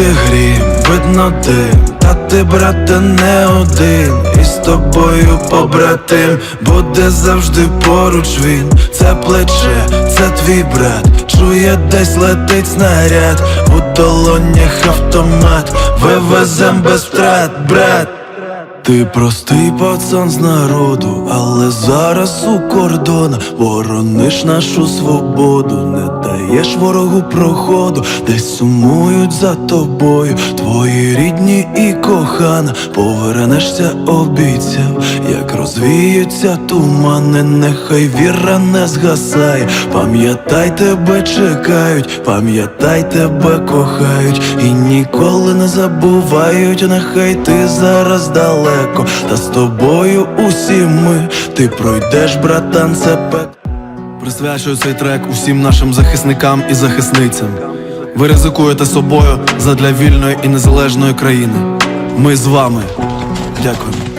чути грім, видно дим, та ти, брате, не один, і з тобою побратим, буде завжди поруч він, це плече, це твій брат, чує десь летить снаряд, у долонях автомат, вивезем без втрат, брат. Ти простий пацан з народу, але зараз у кордона Ворониш нашу свободу, не даєш ворогу проходу, десь сумують за тобою, твої рідні і кохана, повернешся, обіцяв, як розвіються тумани, нехай віра не згасає, пам'ятай тебе чекають, пам'ятай тебе кохають, і ніколи не забувають, нехай ти зараз далеко, та з тобою усі ми, ти пройдеш, братан, це пек. Присвячую цей трек усім нашим захисникам і захисницям. Ви ризикуєте собою задля вільної і незалежної країни. Ми з вами. Дякую.